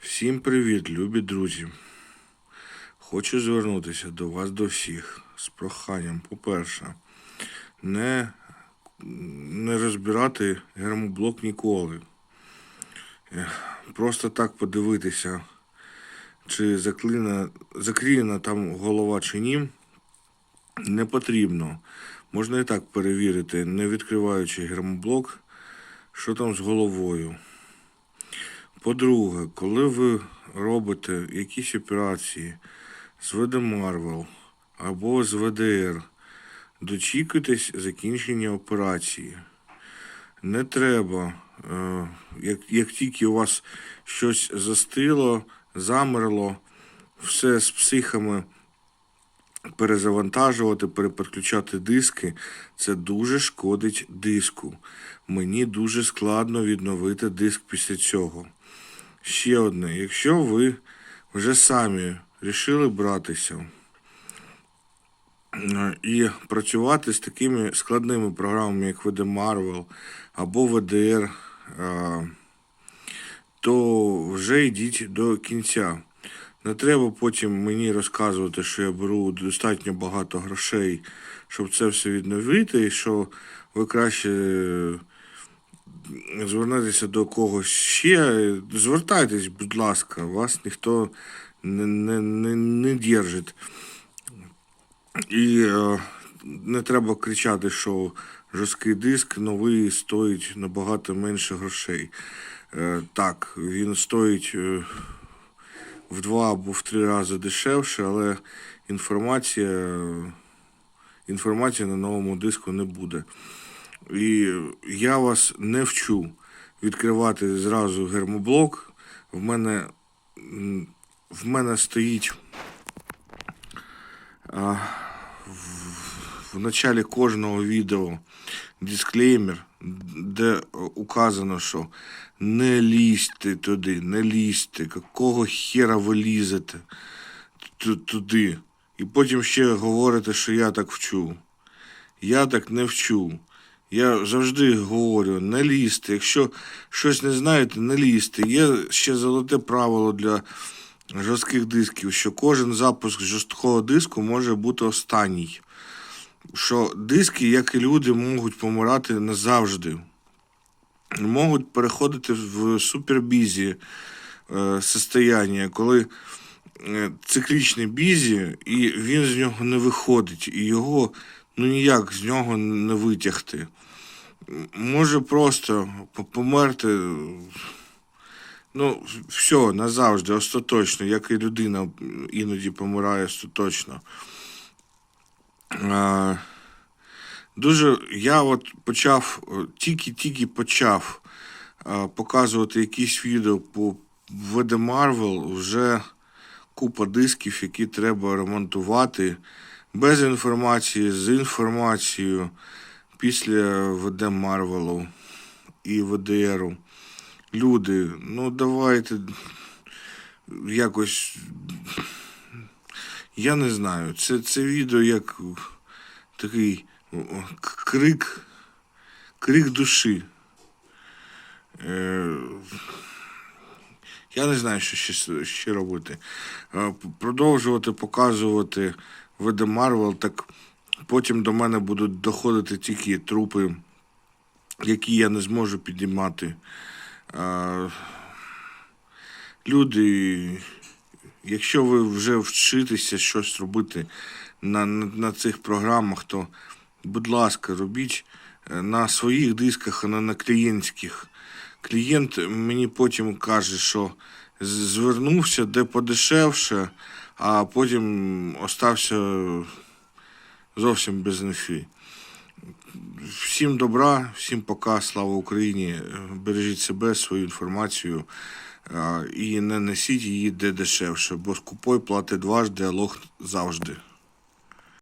Всім привіт, любі друзі. Хочу звернутися до вас до всіх з проханням, по-перше, не, не розбирати гермоблок ніколи. Просто так подивитися, чи заклина, заклеєна там голова чи ні, не потрібно. Можна і так перевірити, не відкриваючи гермоблок, що там з головою. По-друге, коли ви робите якісь операції з ВД Марвел або з ВДР, дочікуйтесь закінчення операції. Не треба, е, як, як тільки у вас щось застило, замерло, все з психами перезавантажувати, перепереключати диски, це дуже шкодить диску. Мені дуже складно відновити диск після цього. Ще одне, якщо ви вже самі рішили братися е, і працювати з такими складними програмами, як VD Marvel або VDR, е, то вже йдіть до кінця. Не треба потім мені розказувати, що я беру достатньо багато грошей, щоб це все відновити, і що ви краще е, до когось ще. Звертайтесь, будь ласка, вас ніхто не, не, не, не держить. І е, не треба кричати, що жорсткий диск новий стоїть набагато менше грошей. Е, так, він стоїть. Е, в два або в три рази дешевше, але інформація, інформація на новому диску не буде. І я вас не вчу відкривати зразу гермоблок. В мене, в мене стоїть а, в, в началі кожного відео дисклеймер, де указано, що не лізьте туди, не лізьте, якого хера ви лізете туди. І потім ще говорите, що я так вчу. Я так не вчу. Я завжди говорю, не лізьте. Якщо щось не знаєте, не лізьте. Є ще золоте правило для жорстких дисків, що кожен запуск жорсткого диску може бути останній. Що диски, як і люди, можуть помирати назавжди. Можуть переходити в супербізі е, состояння, коли е, циклічний бізі, і він з нього не виходить, і його ну ніяк з нього не витягти. Може просто померти. Ну, все, назавжди, остаточно, як і людина іноді помирає остаточно. Е, Дуже я от почав, тільки-тільки почав е, показувати якісь відео по VD Marvel, вже купа дисків, які треба ремонтувати без інформації, з інформацією після VD Marvel і VDR. Люди, ну давайте якось. Я не знаю. Це, це відео як такий крик, крик душі. Е, я не знаю, що ще, ще робити. Е, Продовжувати показувати VD Marvel, так потім до мене будуть доходити тільки трупи, які я не зможу підіймати. Люди, якщо ви вже вчитеся щось робити на, на, на цих програмах, то, будь ласка, робіть е, на своїх дисках, а не на клієнтських. Клієнт мені потім каже, що звернувся де подешевше, а потім остався зовсім без нефі. Всім добра, всім пока, слава Україні. Бережіть себе, свою інформацію і не несіть її де дешевше, бо скупой платить дважди, а лох завжди.